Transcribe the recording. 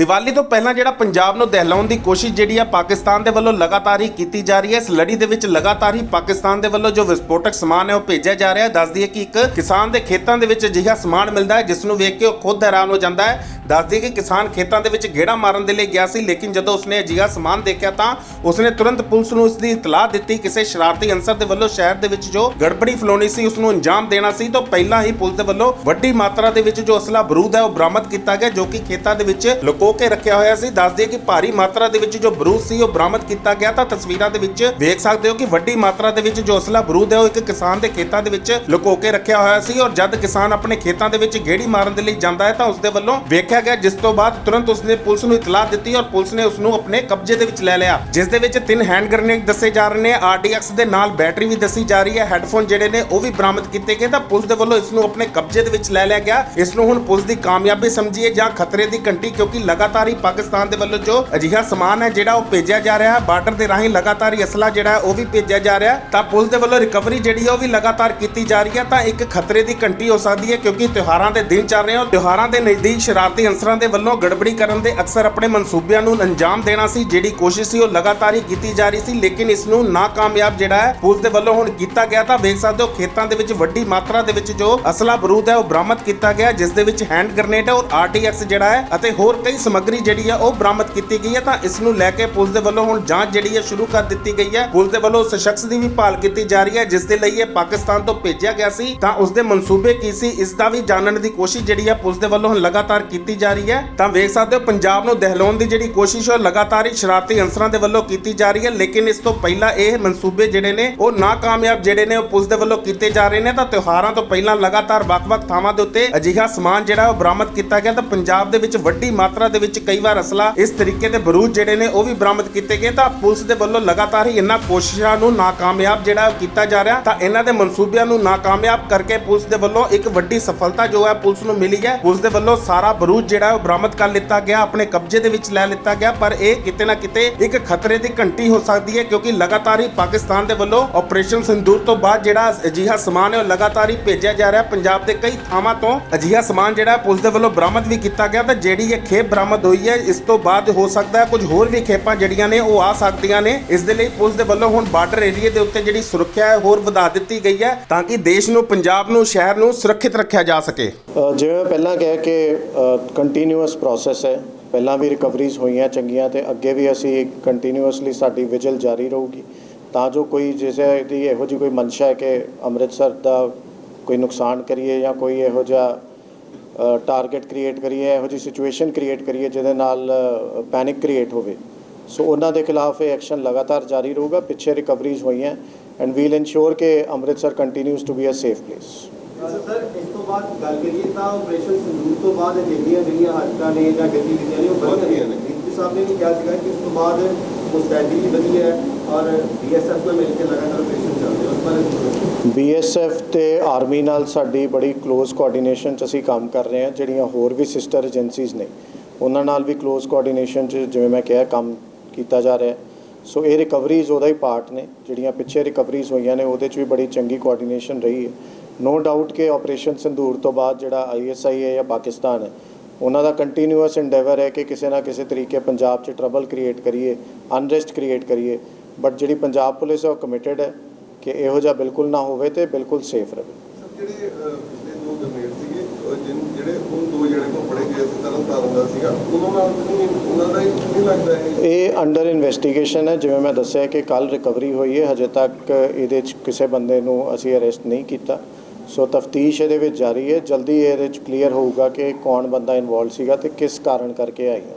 ਦੀਵਾਲੀ ਤੋਂ ਪਹਿਲਾਂ ਜਿਹੜਾ ਪੰਜਾਬ ਨੂੰ ਦਹਿਲਾਉਣ ਦੀ ਕੋਸ਼ਿਸ਼ ਜਿਹੜੀ ਆ ਪਾਕਿਸਤਾਨ ਦੇ ਵੱਲੋਂ ਲਗਾਤਾਰ ਹੀ ਕੀਤੀ ਜਾ ਰਹੀ ਹੈ। ਇਸ ਲੜੀ ਦੇ ਵਿੱਚ ਲਗਾਤਾਰ ਹੀ ਪਾਕਿਸਤਾਨ ਦੇ ਵੱਲੋਂ ਜੋ ਵਿਸਫੋਟਕ ਸਮਾਨ ਹੈ ਉਹ ਭੇਜਿਆ ਜਾ ਰਿਹਾ ਹੈ। ਦੱਸ ਦਈਏ ਕਿ ਇੱਕ ਕਿਸਾਨ ਦੇ ਖੇਤਾਂ ਦੇ ਵਿੱਚ ਅਜਿਹਾ ਸਮਾਨ ਮਿਲਦਾ ਹੈ, ਜਿਸ ਨੂੰ ਵੇਖ ਕੇ ਉਹ ਖੁਦ ਹੈਰਾਨ ਹੋ ਜਾਂਦਾ ਹੈ। ਦੱਸ ਦਈਏ ਕਿ ਕਿਸਾਨ ਖੇਤਾਂ ਦੇ ਵਿੱਚ ਗੇੜਾ ਮਾਰਨ ਦੇ ਲਈ ਗਿਆ ਸੀ, ਲੇਕਿਨ ਜਦੋਂ ਉਸਨੇ ਅਜਿਹਾ ਸਮਾਨ ਦੇਖਿਆ ਤਾਂ ਉਸਨੇ ਤੁਰੰਤ ਪੁਲਿਸ ਨੂੰ ਇਸ ਦੀ ਇਤਲਾਹ ਦਿੱਤੀ। ਕਿਸੇ ਸ਼ਰਾਰਤੀ ਅਨਸਰ ਦੇ ਵੱਲੋਂ ਸ਼ਹਿਰ ਦੇ ਵਿੱਚ ਜੋ ਗੜਬੜੀ ਫਲੋਣੀ ਸੀ ਉਸ ਨੂੰ ਅੰਜਾਮ ਦੇਣਾ ਸੀ। ਤਾਂ ਪਹਿਲਾਂ ਹੀ ਪੁਲਿਸ ਦੇ ਵੱਲੋਂ ਵੱਡੀ ਮਾਤਰਾ ਦੇ ਵਿੱਚ ਜੋ ਅਸਲਾ ਬਰੂਦ ਹੈ, ਉਹ ਬਰਾਮਦ ਕੀਤਾ ਗਿਆ, ਜੋ ਕਿ ਖੇਤਾਂ ਦੇ ਵਿੱਚ ਲੋਕ ਕੇ ਰੱਖਿਆ ਹੋਇਆ ਸੀ। ਦੱਸ ਦਈਏ ਕਿ ਭਾਰੀ ਮਾਤਰਾ ਦੇ ਵਿੱਚ ਜੋ ਬਰੂਦ ਸੀ, ਉਹ ਬਰਾਮਦ ਕੀਤਾ ਗਿਆ। ਤਾਂ ਤਸਵੀਰਾਂ ਦੇ ਵਿੱਚ ਵੇਖ ਸਕਦੇ ਹੋ ਕਿ ਵੱਡੀ ਮਾਤਰਾ ਦੇ ਵਿੱਚ ਜੋ ਅਸਲਾ ਬਰੂਦ ਹੈ, ਉਹ ਇੱਕ ਕਿਸਾਨ ਦੇ ਖੇਤਾਂ ਦੇ ਵਿੱਚ ਲੁਕੋ ਕੇ ਰੱਖਿਆ ਹੋਇਆ ਸੀ। ਔਰ ਜਦ ਕਿਸਾਨ ਆਪਣੇ ਖੇਤਾਂ ਦੇ ਵਿੱਚ ਗੇੜੀ ਮਾਰਨ ਦੇ ਲਈ ਜਾਂਦਾ ਹੈ, ਤਾਂ ਉਸ ਦੇ ਵੱਲੋਂ ਵੇਖਿਆ ਗਿਆ। ਜਿਸ ਤੋਂ ਬਾਅਦ ਤੁਰੰਤ ਉਸਨੇ ਪੁਲਿਸ ਨੂੰ ਇਤਲਾਹ ਦਿੱਤੀ ਔਰ ਪੁਲਿਸ ਨੇ ਉਸ ਨੂੰ ਆਪਣੇ ਕਬਜ਼ੇ ਦੇ ਵਿੱਚ ਲੈ ਲਿਆ। ਜਿਸ ਦੇ ਵਿੱਚ ਤਿੰਨ ਹੈਂਡ ਗ੍ਰਨੇਡ ਦੱਸੇ ਜਾ ਰਹੇ ਨੇ। ਆਰਡੀਐਕਸ ਦੇ ਨਾਲ ਬੈਟਰੀ ਵੀ ਦੱਸੀ ਜਾ ਰਹੀ ਹੈ। ਹੈੱਡਫੋਨ ਜਿਹੜੇ ਨੇ, ਉਹ ਵੀ ਬਰਾਮਦ ਕੀਤੇ ਗਏ। ਤਾਂ ਪੁਲਿਸ ਦੇ ਵੱਲੋਂ ਇਸ ਨੂੰ ਆਪਣੇ ਕਬਜ਼ੇ ਦੇ ਵਿੱਚ ਲੈ ਲਿਆ ਗਿਆ। ਇਸ ਨੂੰ ਹੁਣ ਪੁਲਿਸ ਦੀ ਕਾਮਯਾਬੀ ਸਮਝੀਏ ਜਾਂ ਖਤਰੇ ਦੀ ਘੰਟੀ, ਕਿਉਂਕਿ ਲਗਾਤਾਰ ਹੀ ਪਾਕਿਸਤਾਨ ਦੇ ਵੱਲੋਂ ਜੋ ਅਜਿਹਾ ਸਮਾਨ ਹੈ ਜਿਹੜਾ ਉਹ ਭੇਜਿਆ ਜਾ ਰਿਹਾ ਹੈ, ਬਾਰਡਰ ਦੇ ਰਾਹੀਂ ਲਗਾਤਾਰ ਹੀ ਅਸਲਾ ਜਿਹੜਾ ਉਹ ਵੀ ਭੇਜਿਆ ਜਾ ਰਿਹਾ ਤਾਂ ਪੁਲਿਸ ਦੇ ਵੱਲੋਂ ਰਿਕਵਰੀ ਜਿਹੜੀ ਹੈ, ਉਹ ਵੀ ਲਗਾਤਾਰ ਕੀਤੀ ਜਾ ਰਹੀ ਹੈ। ਤਾਂ ਇੱਕ ਖਤਰੇ ਦੀ ਘੰਟੀ ਹੋ ਸਕਦੀ ਹੈ, ਕਿਉਂਕਿ ਤਿਉਹਾਰਾਂ ਦੇ ਦਿਨ ਚੱਲ ਰਹੇ ਹੋ ਤਿਉਹਾਰਾਂ ਦੇ ਨਜ਼ਦੀਕ ਸ਼ਰਾਰਤੀ ਅਨਸਰਾਂ ਦੇ ਵੱਲੋਂ ਗੜਬੜੀ ਕਰਨ ਦੇ ਅਕਸਰ ਆਪਣੇ ਮਨਸੂਬਿਆਂ ਨੂੰ ਅੰਜਾਮ ਦੇਣਾ ਸੀ, ਜਿਹੜੀ ਕੋਸ਼ਿਸ਼ ਸੀ, ਉਹ ਲਗਾਤਾਰ ਹੀ ਕੀਤੀ ਜਾ ਰਹੀ ਸੀ। ਲੇਕਿਨ ਇਸ ਨੂੰ ਨਾਕਾਮਯਾਬ ਜਿਹੜਾ ਹੈ, ਪੁਲਿਸ ਦੇ ਵੱਲੋਂ ਹੁਣ ਕੀਤਾ ਗਿਆ ਤਾਂ ਵੇਖ ਸਕਦੇ ਹੋ, ਖੇਤਾਂ ਦੇ ਵਿੱਚ ਵੱਡੀ ਮਾਤਰਾ ਦੇ ਵਿੱਚ ਜੋ ਅਸਲਾ ਬਰੂਦ ਹੈ, ਉਹ ਬਰਾਮਦ ਕੀਤਾ ਗਿਆ, ਜਿਸ ਦੇ ਵਿੱਚ ਹੈਂਡ ਗ੍ਰਨੇਡ ਔਰ ਆਰਟੀਐਕਸ ਜਿਹੜਾ ਹੈ ਅਤੇ ਹੋਰ ਕਈ ਸਮੱਗਰੀ ਜਿਹੜੀ ਹੈ ਉਹ ਬਰਾਮਦ ਕੀਤੀ ਗਈ ਹੈ ਤਾਂ ਇਸ ਨੂੰ ਲੈ ਕੇ ਪੁਲਿਸ ਦੇ ਵੱਲੋਂ ਹੁਣ ਜਾਂਚ ਜਿਹੜੀ ਹੈ ਸ਼ੁਰੂ ਕਰ ਦਿੱਤੀ ਗਈ ਹੈ। ਪੁਲਿਸ ਦੇ ਵੱਲੋਂ ਉਸ ਸ਼ਖਸ ਦੀ ਵੀ ਭਾਲ ਕੀਤੀ ਜਾ ਰਹੀ ਹੈ, ਜਿਸ ਦੇ ਲਈ ਇਹ ਪਾਕਿਸਤਾਨ ਤੋਂ ਭੇਜਿਆ ਗਿਆ ਸੀ। ਤਾਂ ਉਸ ਦੇ ਮਨਸੂਬੇ ਕੀ ਸੀ, ਇਸ ਦਾ ਵੀ ਜਾਣਨ ਦੀ ਕੋਸ਼ਿਸ਼ ਜਿਹੜੀ ਹੈ ਪੁਲਿਸ ਦੇ ਵੱਲੋਂ ਹੁਣ ਲਗਾਤਾਰ ਕੀਤੀ ਜਾ ਰਹੀ ਹੈ। ਤਾਂ ਵੇਖ ਸਕਦੇ ਹੋ, ਪੰਜਾਬ ਨੂੰ ਦਹਿਲਾਉਣ ਦੀ ਜਿਹੜੀ ਕੋਸ਼ਿਸ਼ ਉਹ ਲਗਾਤਾਰ ਹੀ ਸ਼ਰਾਰਤੀ ਅਨਸਰਾਂ ਦੇ ਵੱਲੋਂ ਕੀਤੀ ਜਾ ਰਹੀ ਹੈ। ਲੇਕਿਨ ਇਸ ਤੋਂ ਪਹਿਲਾਂ ਇਹ ਮਨਸੂਬੇ ਜਿਹੜੇ ਨੇ, ਉਹ ਨਾਕਾਮਯਾਬ ਜਿਹੜੇ ਨੇ, ਉਹ ਪੁਲਿਸ ਦੇ ਵੱਲੋਂ ਕੀਤੇ ਜਾ ਰਹੇ ਨੇ। ਤਾਂ ਤਿਉਹਾਰਾਂ ਤੋਂ ਪਹਿਲਾਂ ਲਗਾਤਾਰ ਵੱਖ-ਵੱਖ ਥਾਵਾਂ ਦੇ ਉੱਤੇ ਅਜਿਹਾ ਸਮਾਨ ਜਿਹੜਾ ਉਹ ਬਰਾਮਦ ਕੀਤਾ ਗਿਆ। ਤਾਂ ਪੰਜਾਬ ਦੇ ਵਿੱਚ ਵੱਡੀ ਮਾਤਰਾ ਦੇ ਵਿੱਚ ਕਈ ਵਾਰ ਅਸਲਾ ਇਸ ਤਰੀਕੇ ਦੇ ਬਰੂਦ ਜਿਹੜੇ ਨੇ ਉਹ ਵੀ ਬਰਾਮਦ ਕੀਤੇ ਗਏ ਤਾਂ ਪੁਲਿਸ ਦੇ ਵੱਲੋਂ ਲਗਾਤਾਰ ਹੀ ਇਹਨਾਂ ਕੋਸ਼ਿਸ਼ਾਂ ਨੂੰ ਨਾਕਾਮਯਾਬ ਜਿਹੜਾ ਕੀਤਾ ਜਾ ਰਿਹਾ ਤਾਂ ਇਹਨਾਂ ਦੇ ਮਨਸੂਬਿਆਂ ਨੂੰ ਨਾਕਾਮਯਾਬ ਕਰਕੇ ਪੁਲਿਸ ਦੇ ਵੱਲੋਂ ਇੱਕ ਵੱਡੀ ਸਫਲਤਾ ਜੋ ਹੈ ਪੁਲਿਸ ਨੂੰ ਮਿਲੀ ਹੈ। ਪੁਲਿਸ ਦੇ ਵੱਲੋਂ ਸਾਰਾ ਬਰੂਦ ਜਿਹੜਾ ਉਹ ਬਰਾਮਦ ਕਰ ਲਿੱਤਾ ਗਿਆ, ਆਪਣੇ ਕਬਜ਼ੇ ਦੇ ਵਿੱਚ ਲੈ ਲਿੱਤਾ ਗਿਆ, ਪਰ ਇਹ ਕਿਤੇ ਨਾ ਕਿਤੇ ਇੱਕ ਖਤਰੇ ਦੀ ਘੰਟੀ ਹੋ ਸਕਦੀ ਹੈ ਕਿਉਂਕਿ ਲਗਾਤਾਰ ਹੀ ਪਾਕਿਸਤਾਨ ਦੇ ਵੱਲੋਂ ਆਪਰੇਸ਼ਨ ਸਿੰਦੂਰ ਤੋਂ ਬਾਅਦ ਜਿਹੜਾ ਅਜਿਹਾ ਸਮਾਨ ਹੈ ਉਹ ਲਗਾਤਾਰ ਹੀ ਭੇਜਿਆ ਜਾ ਰਿਹਾ। ਪੰਜਾਬ ਦੇ ਕਈ ਥਾਵਾਂ ਤੋਂ ਅਜਿਹਾ ਸਮਾਨ ਜਿਹੜਾ ਪੁਲਿਸ ਦੇ ਵੱਲੋਂ ਬਰਾਮਦ ਵੀ ਕੀਤਾ ਗਿਆ ਤਾਂ ਜਿਹੜੀ ਇਹ ਖੇਪ ਬਰਾਮਦ ਹੋਈ ਹੈ। ਇਸ ਤੋਂ ਬਾਅਦ ਹੋ ਸਕਦਾ ਹੈ ਕੁਝ ਹੋਰ ਵੀ ਖੇਪਾਂ ਜਿਹੜੀਆਂ ਨੇ ਉਹ ਆ ਸਕਦੀਆਂ ਨੇ। ਇਸ ਦੇ ਲਈ ਪੁਲਿਸ ਦੇ ਵੱਲੋਂ ਹੁਣ ਬਾਰਡਰ ਏਰੀਆ ਦੇ ਉੱਤੇ ਜਿਹੜੀ ਸੁਰੱਖਿਆ ਹੈ ਹੋਰ ਵਧਾ ਦਿੱਤੀ ਗਈ ਹੈ ਤਾਂ ਕਿ ਦੇਸ਼ ਨੂੰ, ਪੰਜਾਬ ਨੂੰ, ਸ਼ਹਿਰ ਨੂੰ ਸੁਰੱਖਿਅਤ ਰੱਖਿਆ ਜਾ ਸਕੇ। ਜਿਵੇਂ ਮੈਂ ਪਹਿਲਾਂ ਕਿਹਾ ਕਿ ਕੰਟੀਨਿਊਅਸ ਪ੍ਰੋਸੈਸ ਹੈ। ਪਹਿਲਾਂ ਵੀ ਰਿਕਵਰੀਜ਼ ਹੋਈਆਂ ਚੰਗੀਆਂ ਤੇ ਅੱਗੇ ਵੀ ਅਸੀਂ ਕੰਟੀਨਿਊਅਸਲੀ ਸਾਡੀ ਵਿਜਲ ਜਾਰੀ ਰਹੂਗੀ। ਤਾਂ ਜੋ ਕੋਈ ਜਿਸੇ ਦੀ ਇਹੋ ਜਿਹੀ ਕੋਈ ਮਨਸ਼ਾ ਹੈ ਕਿ ਅੰਮ੍ਰਿਤਸਰ ਦਾ ਕੋਈ ਨੁਕਸਾਨ ਕਰੀਏ ਜਾਂ ਕੋਈ ਇਹੋ ਜਿਹਾ ਟਾਰਗੇਟ ਕ੍ਰੀਏਟ ਕਰੀਏ ਇਹੋ ਜਿਹੀ ਸਿਚੁਏਸ਼ਨ ਕ੍ਰੀਏਟ ਕਰੀਏ ਜਿਹਦੇ ਨਾਲ ਪੈਨਿਕ ਕ੍ਰੀਏਟ ਹੋਵੇ। ਸੋ ਉਹਨਾਂ ਦੇ ਖਿਲਾਫ ਇਹ ਐਕਸ਼ਨ ਲਗਾਤਾਰ ਜਾਰੀ ਰਹੂਗਾ ਪਿੱਛੇ ਰਿਕਵਰੀਜ਼ ਹੋਈਆਂ ਐਂਡ ਵੀਲ ਇਨਸ਼ੋਰ ਕਿ Amritsar continues to be a safe place sir ਇਸ ਤੋਂ ਬਾਅਦ ਗੱਲ ਕਰੀਏ ਤਾਂ ਆਪਰੇਸ਼ਨ ਸੰਦੂਰ ਤੋਂ ਬਾਅਦ ਜਿਹੜੀਆਂ ਜਿਹੜੀਆਂ ਹਰਕਤਾਂ ਨੇ ਜਾਂ ਗਤੀਵਿਧੀਆਂ ਨੇ ਉਹ ਵਧੀਆਂ ਨੇ। ਜੀ ਸਾਹਿਬ ਨੇ ਵੀ ਕਿਹਾ ਸੀਗਾ ਕਿ ਇਸ ਤੋਂ ਬਾਅਦ ਮੁਸਤੈਦੀ ਵੀ ਵਧੀ ਹੈ। ਬੀ ਬੀਐਸਐਫ ਐਫ ਮਿਲ ਤੇ ਆਰਮੀ ਨਾਲ ਸਾਡੀ ਬੜੀ ক্লোਜ਼ ਕੋਆਰਡੀਨੇਸ਼ਨ 'ਚ ਅਸੀਂ ਕੰਮ ਕਰ ਰਹੇ ਹਾਂ, ਜਿਹੜੀਆਂ ਹੋਰ ਵੀ ਸਿਸਟਰ ਏਜੰਸੀਜ਼ ਨੇ। ਉਹਨਾਂ ਨਾਲ ਵੀ ক্লোਜ਼ ਕੋਆਰਡੀਨੇਸ਼ਨ 'ਚ ਜਿਵੇਂ ਮੈਂ ਕਿਹਾ, ਕੰਮ ਕੀਤਾ ਜਾ ਰਿਹਾ। ਸੋ ਇਹ ਰਿਕਵਰੀਜ਼ ਉਹਦਾ ਹੀ ਪਾਰਟ ਨੇ, ਜਿਹੜੀਆਂ ਪਿੱਛੇ ਰਿਕਵਰੀਜ਼ ਹੋਈਆਂ ਨੇ, ਉਹਦੇ 'ਚ ਵੀ ਬੜੀ ਚੰਗੀ ਕੋਆਰਡੀਨੇਸ਼ਨ ਰਹੀ ਹੈ। ਨੋ ਡਾਊਟ ਕਿ ਆਪਰੇਸ਼ਨ ਸੰਧੂਰ ਤੋਂ ਬਾਅਦ ਜਿਹੜਾ ਆਈ ਐੱਸ ਆਈ ਹੈ ਜਾਂ ਪਾਕਿਸਤਾਨ ਹੈ, ਉਹਨਾਂ ਦਾ ਕੰਟੀਨਿਊਅਸ ਐਂਡੇਵਰ ਹੈ ਕਿ ਕਿਸੇ ਨਾ ਕਿਸੇ ਤਰੀਕੇ ਪੰਜਾਬ 'ਚ ਟਰਬਲ ਕ੍ਰੀਏਟ ਕਰੀਏ ਅਨਰੈਸਟ ਕ੍ਰੀਏਟ ਕਰੀਏ। ਬਟ ਜਿਹੜੀ ਪੰਜਾਬ ਪੁਲਿਸ ਹੈ ਉਹ ਕਮਿਟਡ ਹੈ ਕਿ ਇਹੋ ਜਿਹਾ ਬਿਲਕੁਲ ਨਾ ਹੋਵੇ ਤੇ ਬਿਲਕੁਲ ਸੇਫ ਰਹੇ। ਜਿਹੜੇ ਦੋ ਗ੍ਰਨੇਡ ਸੀਗੇ ਜਿਹੜੇ ਉਹ ਦੋ ਜਿਹੜੇ ਕੋ ਫੜੇ ਗਏ ਸੀ ਤਰਨ ਤਾਰਨ ਦਾ ਸੀਗਾ ਉਹਨਾਂ ਨਾਲ ਉਹਨਾਂ ਦਾ ਨਹੀਂ ਲੱਗਦਾ ਇਹ ਇਹ ਅੰਡਰ ਇਨਵੈਸਟੀਗੇਸ਼ਨ ਹੈ। ਜਿਵੇਂ ਮੈਂ ਦੱਸਿਆ ਕਿ ਕੱਲ ਰਿਕਵਰੀ ਹੋਈ ਹੈ ਹਜੇ ਤੱਕ ਇਹਦੇ 'ਚ ਕਿਸੇ ਬੰਦੇ ਨੂੰ ਅਸੀਂ ਅਰੈਸਟ ਨਹੀਂ ਕੀਤਾ। ਸੋ ਤਫਤੀਸ਼ ਇਹਦੇ ਵਿੱਚ ਜਾਰੀ ਹੈ। ਜਲਦੀ ਇਹਦੇ 'ਚ ਕਲੀਅਰ ਹੋਊਗਾ ਕਿ ਕੌਣ ਬੰਦਾ ਇਨਵੋਲਡ ਸੀਗਾ ਤੇ ਕਿਸ ਕਾਰਨ ਕਰਕੇ ਆਈ